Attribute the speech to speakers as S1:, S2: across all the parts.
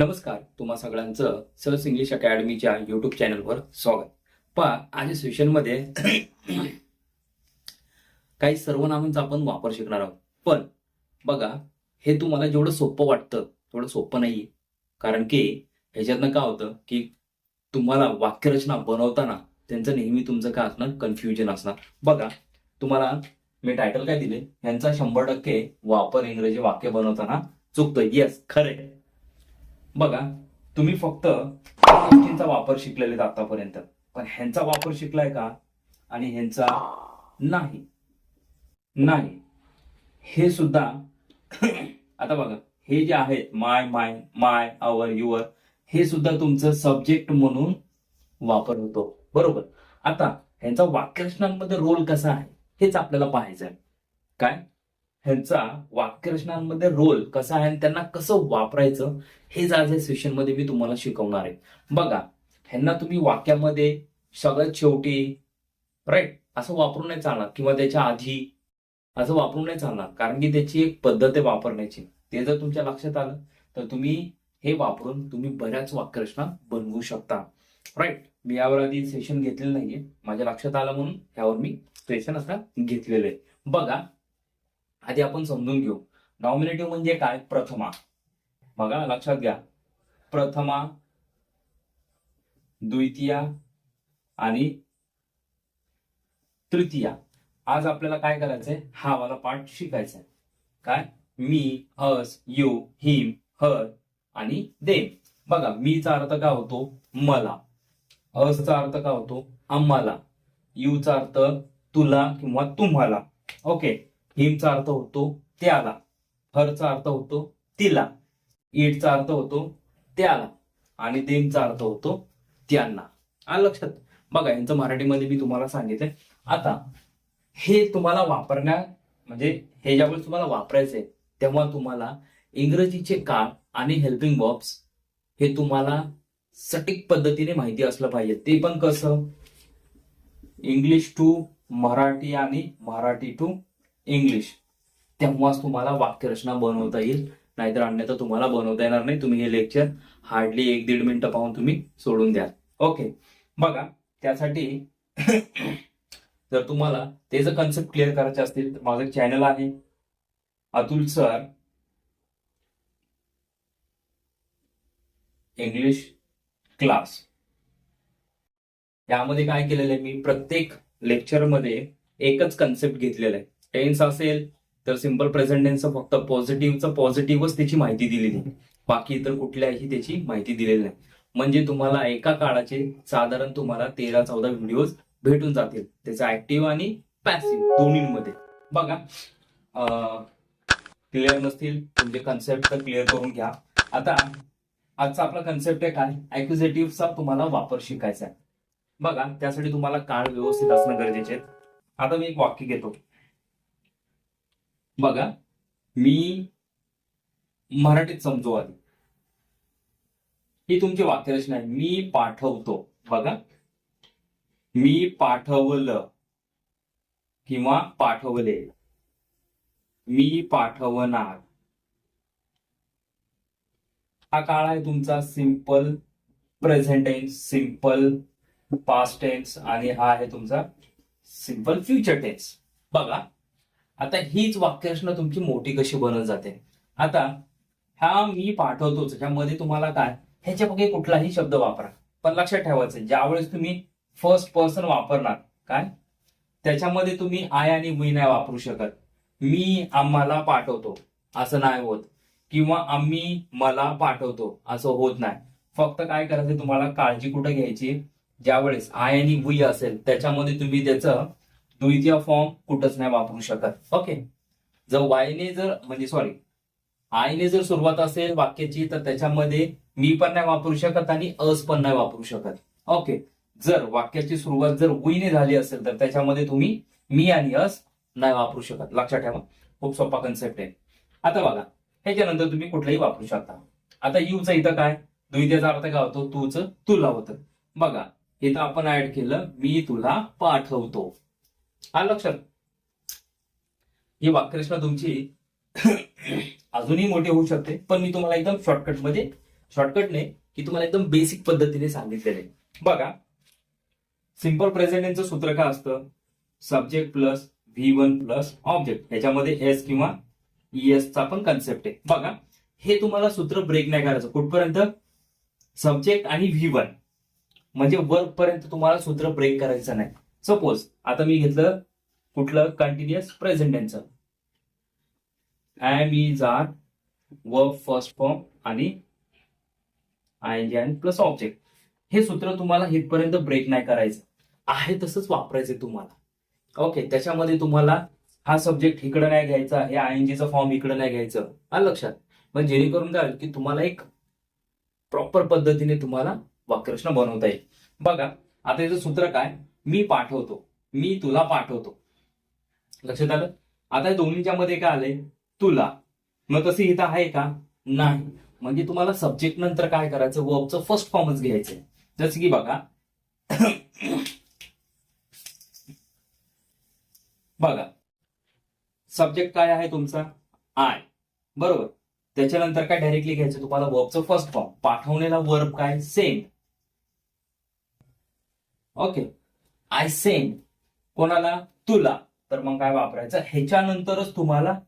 S1: नमस्कार तुम्हा सगळ्यांचं सर्स इंग्लिश अकॅडमीच्या युट्यूब चॅनलवर स्वागत. पहा आज सेशनमध्ये काही सर्वनामांचा आपण वापर शिकणार आहोत. पण बघा हे तुम्हाला जेवढं सोपं वाटतं तेवढं सोपं नाहीये. कारण की ह्याच्यातनं काय होतं की तुम्हाला वाक्यरचना बनवताना त्यांचं नेहमी तुमचं काय असणार? कन्फ्युजन असणार. बघा तुम्हाला मी टायटल काय दिले यांचा शंभर टक्के वापर इंग्रजी वाक्य बनवताना चुकतोय. येस खरे बघा तुम्ही फक्त गोष्टींचा वापर शिकलेले आहेत आतापर्यंत. पण ह्यांचा वापर शिकलाय का? आणि ह्यांचा नाही. नाही. हे सुद्धा आता बघा हे जे आहेत माय माय माय आवर युअर हे सुद्धा तुमचं सब्जेक्ट म्हणून वापर होतो. बरोबर? आता ह्यांचा वाक्यरचनांमध्ये रोल कसा आहे हेच आपल्याला पाहायचं आहे काय? ह्यांचा वाक्यरचनांमध्ये रोल कसा आहे आणि त्यांना कसं वापरायचं हेच आज या सेशनमध्ये मी तुम्हाला शिकवणार आहे. बघा ह्यांना तुम्ही वाक्यामध्ये सगळ्यात शेवटी राईट असं वापरून नाही चालणार किंवा त्याच्या आधी असं वापरून नाही चालणार कारण की त्याची एक पद्धत आहे वापरण्याची. ते जर तुमच्या लक्षात आलं तर तुम्ही हे वापरून तुम्ही बऱ्याच वाक्यरचना बनवू शकता. राईट मी यावर आधी सेशन घेतलेलं नाहीये. माझ्या लक्षात आलं म्हणून यावर मी सेशन असं घेतलेलं आहे. बघा आधी आपण समजून घेऊ. नॉमिनेटिव्ह म्हणजे काय? प्रथमा. बघा लक्षात घ्या. प्रथमा द्वितीया आणि तृतीया. आज आपल्याला काय करायचंय? हा वाला पाठ शिकायचा आहे काय? मी हस यू हिम हर आणि दे बघा मीचा अर्थ काय होतो? मला. हसचा अर्थ काय होतो? आम्हाला. यूचा अर्थ तुला किंवा तुम्हाला. ओके. हिमचा अर्थ होतो त्याला. हरचा अर्थ होतो तिला. ईटचा अर्थ होतो त्याला. आणि देमचा अर्थ होतो त्यांना. आणि लक्षात? बघा यांचं मराठीमध्ये मी तुम्हाला सांगितलंय. आता हे तुम्हाला वापरण्या म्हणजे हे ज्यावेळेस तुम्हाला वापरायचंय तेव्हा तुम्हाला इंग्रजीचे काळ आणि हेल्पिंग बॉब्स हे तुम्हाला सटीक पद्धतीने माहिती असलं पाहिजे. ते पण कसं? इंग्लिश टू मराठी आणि मराठी टू इंग्लिश तेव्हाच तुम्हाला वाक्यरचना बनवता येईल. नाहीतर अन्यथा तुम्हाला बनवता येणार नाही. तुम्ही हे लेक्चर हार्डली एक दीड मिनिटं पाहून तुम्ही सोडून द्याल. ओके बघा त्यासाठी जर तुम्हाला ते जर कन्सेप्ट क्लिअर करायचे असतील तर माझं चॅनल आहे. अतुल सर इंग्लिश क्लास यामध्ये काय केलेलं आहे? मी प्रत्येक लेक्चरमध्ये एकच कन्सेप्ट घेतलेला आहे. टेन्स असेल तर सिंपल प्रेझेंट टेन्सचं फक्त पॉझिटिव्हचं पॉझिटिव्हच त्याची माहिती दिलेली आहे बाकी इतर कुठल्याही त्याची माहिती दिलेली नाही. म्हणजे तुम्हाला एका काळाचे साधारण तुम्हाला तेरा चौदा व्हिडिओज भेटून जातील. त्याचा ऍक्टिव्ह आणि पॅसिव्ह दोन्हीमध्ये. बघा. क्लिअर नसतील तुमचे कन्सेप्ट तर क्लिअर करून घ्या. आता आजचा आपला कन्सेप्ट आहे काय? ऍक्युझेटिव्हचा तुम्हाला वापर शिकायचा आहे. बघा त्यासाठी तुम्हाला काळ व्यवस्थित असणं गरजेचे आहे. आता मी एक वाक्य घेतो. बघा मी मराठीत समजू आधी. ही तुमची वाक्यरचना आहे. मी पाठवतो. बघा. मी पाठवलं किंवा पाठवले. मी पाठवणार. हा काळ आहे तुमचा simple present tense simple past tense आणि हा आहे तुमचा सिंपल फ्युचर टेन्स बघा. आता हीच वाक्यरचना तुमची मोठी कशी बनत जाते? आता हा मी पाठवतोच ह्यामध्ये तुम्हाला काय? ह्याच्यापैकी कुठलाही शब्द वापरा. पण लक्षात ठेवायचं ज्यावेळेस तुम्ही फर्स्ट पर्सन वापरणार काय? त्याच्यामध्ये तुम्ही आय आणि मी नाही वापरू शकत. मी आम्हाला पाठवतो असं नाही होत. किंवा आम्ही मला पाठवतो असं होत नाही. फक्त काय करायचं तुम्हाला काळजी कुठं घ्यायची? ज्यावेळेस आय आणि वी असेल त्याच्यामध्ये तुम्ही त्याचं द्वितीय फॉर्म कुठंच नाही वापरू शकत. ओके जर वायने जर म्हणजे सॉरी आयने जर सुरुवात असेल वाक्याची तर त्याच्यामध्ये मी पण नाही वापरू शकत आणि अस पण नाही वापरू शकत. ओके जर वाक्याची सुरुवात जर उईने झाली असेल तर त्याच्यामध्ये तुम्ही मी आणि अस नाही वापरू शकत. लक्षात ठेवा. खूप सोपा कन्सेप्ट आहे. आता बघा ह्याच्यानंतर तुम्ही कुठलाही वापरू शकता. आता यूचं इथं काय? द्वितीयचा अर्थ काय होतो? तूच तुला होतं. बघा इथं आपण ऍड केलं मी तुला पाठवतो. हा लक्षात? ही वाक्यरचना तुमची अजूनही मोठी होऊ शकते पण मी तुम्हाला एकदम शॉर्टकटमध्ये शॉर्टकटने की तुम्हाला एकदम बेसिक पद्धतीने सांगितलेले. बघा सिंपल प्रेझेंटेंटचं सूत्र काय असतं? Subject plus V one plus object याच्यामध्ये एस किंवा एस चा पण कन्सेप्ट आहे. बघा हे तुम्हाला सूत्र ब्रेक नाही करायचं. कुठपर्यंत? सब्जेक्ट आणि व्ही वन म्हणजे वर्क पर्यंत तुम्हाला सूत्र ब्रेक करायचं नाही. सपोज आता मी घेतलं कुठलं? कंटिन्युअस प्रेझेंटेंटचं एम इज आर व फर्स्ट फॉर्म आणि I N G plus object हे सूत्र तुम्हाला इथपर्यंत ब्रेक नाही करायचं. आहे तसंच वापरायचं तुम्हाला. ओके त्याच्यामध्ये तुम्हाला हा सब्जेक्ट इकडं नाही घ्यायचा हे आय एन जीचा फॉर्म इकडे नाही घ्यायचं. हा लक्षात. मग जेणेकरून काय की तुम्हाला एक प्रॉपर पद्धतीने तुम्हाला वाक्यरचना बनवता येईल. बघा आता याचं सूत्र काय? मी पाठवतो मी तुला पाठवतो. लक्षात आलं? आता दोन्हीच्या मध्ये काय आलंय? तुला. मग तसं इथं आहे का? नाही. म्हणजे तुम्हाला सब्जेक्ट नंतर काय करायचं? वर्बचं फर्स्ट फॉर्मच घ्यायचंय. जसं की बघा. बघा. सब्जेक्ट काय आहे तुमचा? आय बरोबर. त्याच्यानंतर काय डायरेक्टली घ्यायचं? तुम्हाला वर्बचं फर्स्ट फॉर्म पाठवलेला वर्ब काय? सेंड ओके आय सेंड कोणाला? तुला. तर मग काय वापरायचं? ह्याच्यानंतरच तुम्हाला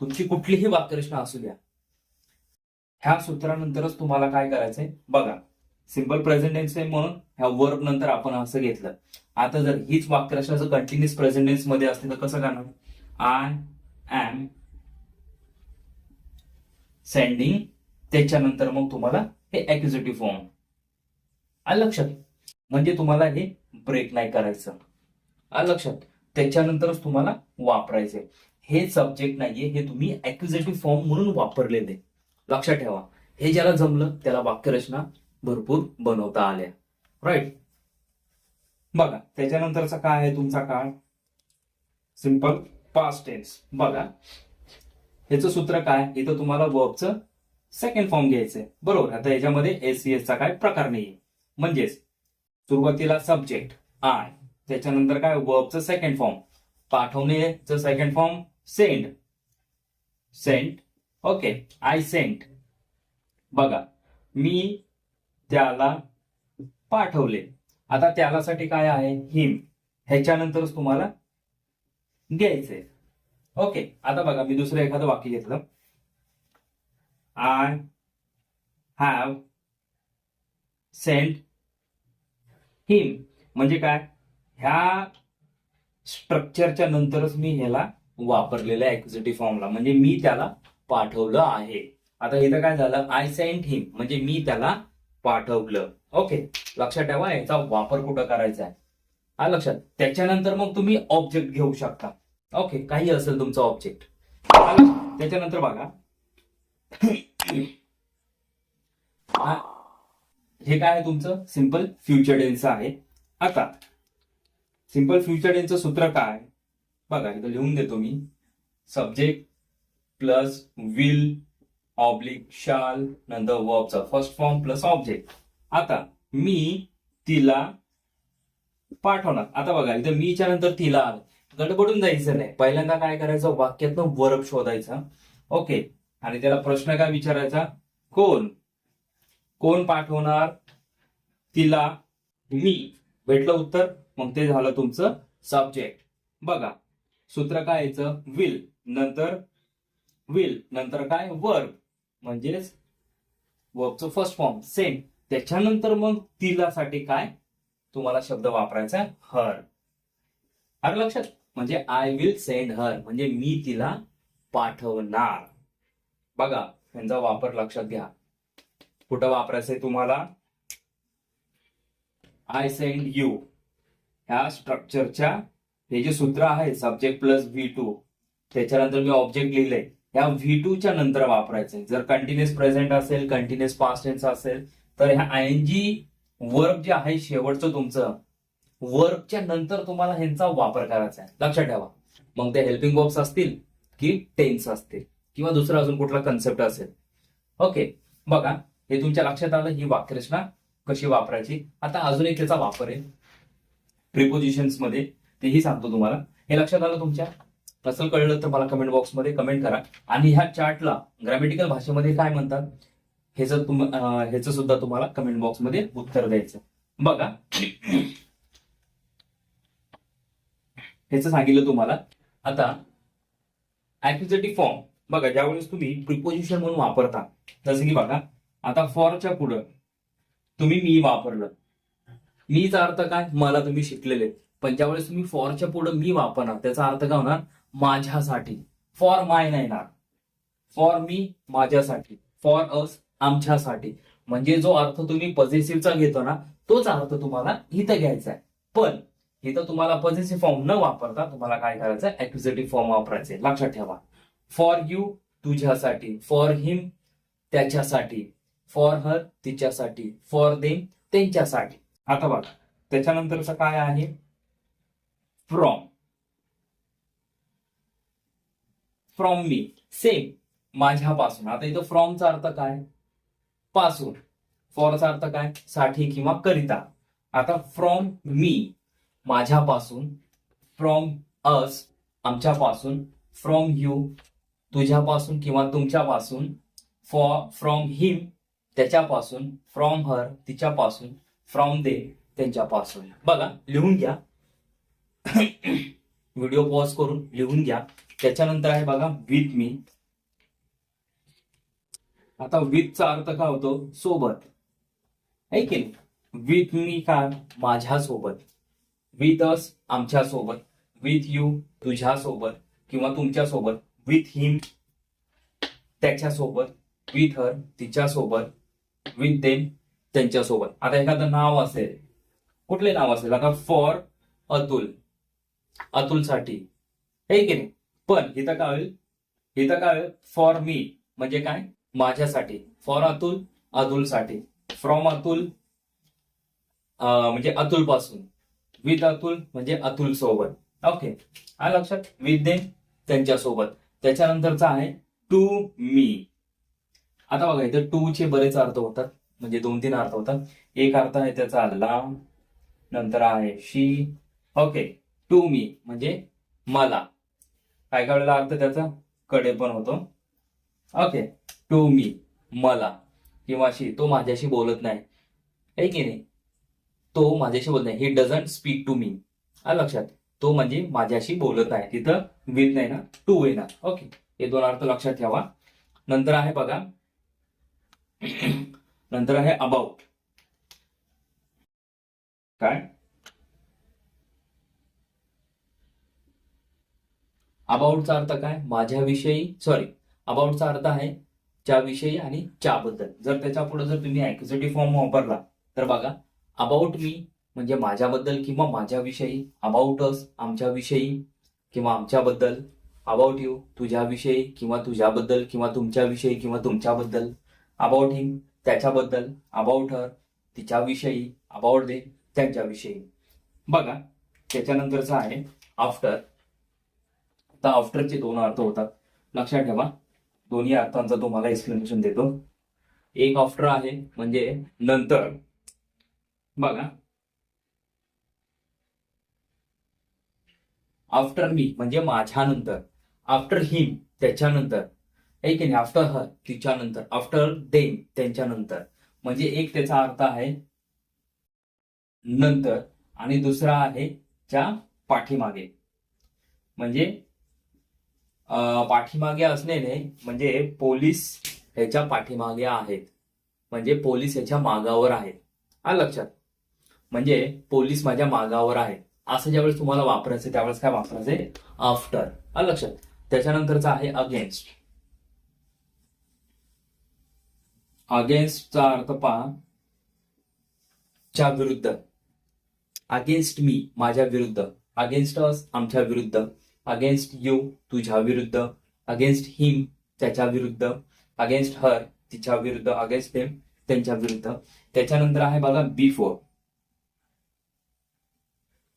S1: तुमची कुठलीही वाक्यरचना असू द्या. ह्या सूत्रानंतरच तुम्हाला काय करायचंय? बघा. सिंपल प्रेझेंटेन्स आहे म्हणून ह्या वर्ब नंतर आपण असं घेतलं. आता जर हीच वाक्यरचना जर कंटिन्युअस प्रेझेंटेन्समध्ये असते तर कसं करणार? आय एम सेंडिंग त्याच्यानंतर मग तुम्हाला हे एक्झिक्युटिव्ह फॉर्म आलं लक्षात म्हणजे तुम्हाला हे ब्रेक नाही करायचं. आलं लक्षात. त्याच्यानंतरच तुम्हाला वापरायचंय. हे सब्जेक्ट नाहीये हे तुम्ही एक्झिक्युटिव्ह फॉर्म म्हणून वापरलेले. लक्षात ठेवा. हे ज्याला जमलं त्याला वाक्यरचना भरपूर बनवता आल्या. राईट बघा त्याच्यानंतरचा काय आहे तुमचा काळ? सिंपल पास्ट टेन्स बघा. ह्याचं सूत्र काय? इथं तुम्हाला वर्बचं सेकंड फॉर्म घ्यायचंय. बरोबर. आता याच्यामध्ये एस चा काय प्रकार नाहीये. म्हणजेच सुरुवातीला सब्जेक्ट आय त्याच्यानंतर काय वर्बचं second form पाठवणेचं second form send sent okay I sent बघा मी त्याला पाठवले. आता त्यालासाठी काय आहे? हिम ह्याच्यानंतरच तुम्हाला घ्यायचंय. ओके आता बघा मी दुसरं एखादं वाक्य घेतलं. आय हॅव सेंट हिम म्हणजे काय? ह्या स्ट्रक्चरच्या नंतरच मी ह्याला वापरलेल्या एक्झिटिव्ह फॉर्मला म्हणजे मी त्याला पाठवलं आहे. आता इथं काय झालं? आय सेंट हिम म्हणजे मी त्याला पाठवलं. ओके लक्षात ठेवा याचा वापर कुठं करायचा आहे? हा लक्षात. त्याच्यानंतर मग तुम्ही ऑब्जेक्ट घेऊ शकता. ओके काही असेल तुमचं ऑब्जेक्ट त्याच्यानंतर बघा. हे काय आहे तुमचं? सिंपल फ्युचर टेन्स आहे. आता सिंपल फ्युचर टेन्सचं सूत्र काय बघा इथं लिहून देतो मी. Subject plus will oblique shall नंतर वर्बचा फर्स्ट फॉर्म प्लस ऑब्जेक्ट आता मी तिला पाठवणार. आता बघा इथं मीच्या नंतर तिला आलं. गडबडून जायचं नाही. पहिल्यांदा काय करायचं? वाक्यातनं वर्ब शोधायचा. ओके आणि त्याला प्रश्न काय विचारायचा? कोण? कोण पाठवणार? तिला. मी. भेटलं उत्तर? मग ते झालं तुमचं सब्जेक्ट बघा. सूत्र काय यायचं विल नंतर विल नंतर काय? वर्ब म्हणजेच वर्बचं फर्स्ट फॉर्म सेम त्याच्यानंतर मग तिला साठी काय? तुम्हाला शब्द वापरायचा हर अरे लक्षात. म्हणजे आय विल सेंड हर म्हणजे मी तिला पाठवणार. बघा. यांचा वापर लक्षात घ्या. कुठं वापरायचंय तुम्हाला? आय सेंड यू ह्या स्ट्रक्चरच्या हे जे सूत्र आहे सब्जेक्ट प्लस व्ही टू त्याच्यानंतर मी ऑब्जेक्ट लिहिलंय. ह्या व्ही टू च्या नंतर वापरायचंय. जर कंटिन्युअस प्रेझेंट असेल कंटिन्युअस पास्ट टेन्स असेल तर ह्या आय एन जी वर्क जे आहे शेवटचं तुमचं वर्कच्या नंतर तुम्हाला ह्यांचा वापर करायचा आहे. लक्षात ठेवा. मग ते हेल्पिंग बॉक्स असतील की टेन्स असतील किंवा दुसरा अजून कुठला कन्सेप्ट असेल. ओके बघा. हे तुमच्या लक्षात आलं? ही वाक्यरचना कशी वापरायची? आता अजून एक त्याचा वापर आहे. प्रिपोजिशन्समध्ये तेही सांगतो तुम्हाला. हे लक्षात आलं तुमच्या? नसल कळलं तर मला कमेंट बॉक्समध्ये कमेंट करा. आणि ह्या चार्टला ग्रॅमेटिकल भाषेमध्ये काय म्हणतात? ह्याचं तुम ह्याचं सुद्धा तुम्हाला कमेंट बॉक्समध्ये उत्तर द्यायचं. बघा. ह्याचं सांगितलं तुम्हाला. आता ऍक्युजेटिव्ह फॉर्म बघा ज्यावेळेस तुम्ही प्रिपोजिशन म्हणून वापरता जसं की बघा आता फॉरच्या पुढं. तुम्ही मी वापरलं. मीचा अर्थ काय? मला तुम्ही शिकलेले. पण ज्यावेळेस तुम्ही फॉरच्या पुढं मी वापरणार त्याचा अर्थ काय होणार? माझ्यासाठी. फॉर माय नाही ना. फॉर मी माझ्यासाठी. फॉर अस आमच्यासाठी. म्हणजे जो अर्थ तुम्ही पॉझिटिव्हचा घेतो ना तोच अर्थ तुम्हाला इथं घ्यायचा आहे. पण इथं तुम्हाला पॉझिटिव्ह फॉर्म न वापरता तुम्हाला काय करायचं आहे? फॉर्म वापरायचे. लक्षात ठेवा. फॉर यू तुझ्यासाठी. फॉर हिम त्याच्यासाठी. फॉर हर तिच्यासाठी. फॉर देम त्यांच्यासाठी. आता बघा त्याच्यानंतरचं काय आहे? फ्रॉम फ्रॉम मी सेम माझ्यापासून. आता इथं फ्रॉमचा अर्थ काय? पासून. फॉरचा अर्थ काय? साठी किंवा करिता. आता फ्रॉम मी माझ्यापासून. फ्रॉम अस आमच्यापासून. फ्रॉम यू तुझ्यापासून किंवा तुमच्यापासून. फॉर फ्रॉम हिम त्याच्यापासून फ्रॉम हर तिच्यापासून फ्रॉम दे त्यांच्यापासून. बघा लिहून घ्या. व्हिडिओ पॉज करून लिहून घ्या. त्याच्यानंतर आहे बघा विथ मी आता विथचा अर्थ काय होतो? सोबत. आहे की नाही? विथ मी काय? माझ्या सोबत विथ अस आमच्यासोबत विथ यू तुझ्या सोबत किंवा तुमच्यासोबत विथ हिम त्याच्या सोबत विथ हर तिच्या सोबत विथ देम त्यांच्यासोबत. आता एखादं नाव असेल कुठले नाव असेल? आता फॉर अतुल. अतुलसाठी. हे की नाही? पण इथं काय होईल? इथं काय होईल? फॉर मी म्हणजे काय? माझ्यासाठी. फॉर अतुल अतुलसाठी. फ्रॉम म्हणजे अतुल म्हणजे अतुलपासून विथ अतुल म्हणजे अतुल सोबत ओके आ लक्षात? विथ देम त्यांच्यासोबत. त्याच्यानंतरचा आहे टू मी आता बघा इथे टू चे बरेच अर्थ होतात. म्हणजे दोन तीन अर्थ होतात. एक अर्थ आहे त्याचा लांब नंतर आहे शी ओके टू मी म्हणजे मला. काय काय वेळेला अर्थ त्याचा? कडे पण होतो. ओके टू मी मला. किंवा शी तो माझ्याशी बोलत नाही. आहे की नाही? तो माझ्याशी बोलत नाही. He doesn't speak to me आलं लक्षात. तो म्हणजे माझ्याशी बोलत आहे तिथं विथ नाही ना? टू येणार ओके हे दोन अर्थ लक्षात ठेवा. नंतर आहे बघा नंतर आहे अबाउट काय? अबाउटचा अर्थ काय? माझ्याविषयी सॉरी अबाउटचा अर्थ आहे ज्याविषयी आणि च्याबद्दल जर त्याच्या पुढे जर तुम्ही ऍक्झिटिव्ह फॉर्म वापरला तर बघा अबाउट मी म्हणजे माझ्याबद्दल किंवा माझ्याविषयी अबाउट अस आमच्याविषयी किंवा आमच्याबद्दल अबाउट यू तुझ्याविषयी किंवा तुझ्याबद्दल किंवा तुमच्याविषयी किंवा तुमच्याबद्दल. अबाउट हिम त्याच्याबद्दल अबाउट हर तिच्याविषयी अबाउट दे त्यांच्याविषयी. बघा त्याच्यानंतरचं आहे आफ्टर तर आफ्टरचे दोन अर्थ होतात. लक्षात ठेवा दोन्ही अर्थांचा तुम्हाला एक्सप्लेनेशन देतो. एक आफ्टर आहे म्हणजे नंतर. बघा. आफ्टर मी म्हणजे माझ्यानंतर. आफ्टर हिम त्याच्यानंतर. आहे की नाही? आफ्टर हर तिच्यानंतर. आफ्टर देम त्यांच्यानंतर. म्हणजे एक त्याचा अर्थ आहे नंतर आणि दुसरा आहे च्या पाठीमागे. म्हणजे पाठीमागे असलेले म्हणजे पोलीस ह्याच्या पाठीमागे आहेत. म्हणजे पोलीस ह्याच्या मागावर आहेत. हा लक्षात. म्हणजे पोलीस माझ्या मागावर आहेत. असं ज्यावेळेस तुम्हाला वापरायचं त्यावेळेस काय वापरायचंय आफ्टर हा लक्षात. त्याच्यानंतरचा आहे अगेन्स्ट अगेन्स्टचा अर्थ पहा. च्या विरुद्ध. अगेन्स्ट मी माझ्या विरुद्ध. अगेन्स्ट अस आमच्या विरुद्ध. अगेन्स्ट यू तुझ्या विरुद्ध. अगेन्स्ट हिम त्याच्या विरुद्ध. अगेन्स्ट हर तिच्या विरुद्ध. अगेन्स्ट देम त्यांच्या विरुद्ध. त्याच्यानंतर आहे बघा बिफोर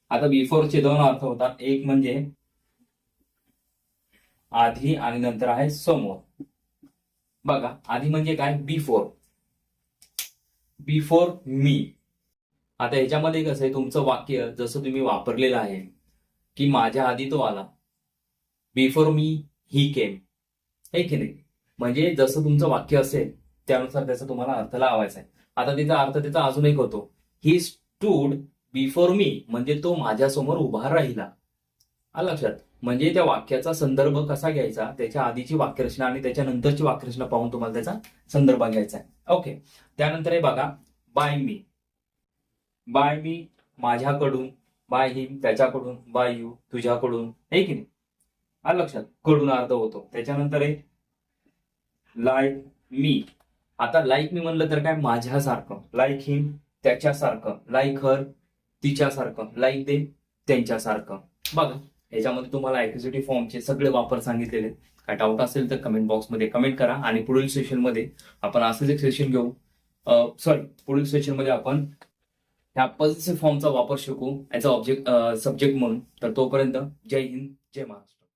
S1: आता बिफोरचे दोन अर्थ होतात. एक म्हणजे आधी आणि नंतर आहे समोर. बघा आधी म्हणजे काय? बिफोर बिफोर मी आता ह्याच्यामध्ये कसं आहे तुमचं वाक्य जसं तुम्ही वापरलेलं आहे की माझ्या आधी तो आला. बिफोर मी ही केम हे की नाही? म्हणजे जसं तुमचं वाक्य असेल त्यानुसार त्याचा तुम्हाला अर्थ लावायचा आहे. आता त्याचा अर्थ त्याचा अजून एक होतो. ही स्टूड बिफोर मी म्हणजे तो माझ्यासमोर उभा राहिला. आलं लक्षात? म्हणजे त्या वाक्याचा संदर्भ कसा घ्यायचा त्याच्या आधीची वाक्यरचना आणि त्याच्यानंतरची वाक्यरचना पाहून तुम्हाला त्याचा संदर्भ घ्यायचा आहे. ओके त्यानंतर हे बघा बाय मी. बाय मी माझ्याकडून बाय हिम त्याच्याकडून बाय यू तुझ्याकडून. हे की नाही? हा लक्षात. कडून अर्थ होतो. त्याच्यानंतर आहे लाईक मी आता लाईक मी म्हणलं तर काय? माझ्यासारखं. लाईक हिम त्याच्यासारखं. लाईक हर तिच्यासारखं. लाईक दे त्यांच्यासारखं. बघा. याच्यामध्ये तुम्हाला ऍक्टिव्हिटी फॉर्मचे सगळे वापर सांगितलेले काय डाऊट असेल तर कमेंट बॉक्समध्ये कमेंट करा आणि पुढील सेशनमध्ये आपण असंच एक सेशन घेऊ. सॉरी पुढील सेशनमध्ये आपण ह्या पॉझिटिव्ह फॉर्मचा वापर शिकू. याचा ऑब्जेक्ट सब्जेक्ट म्हणून. तर तोपर्यंत जय हिंद जय महाराष्ट्र.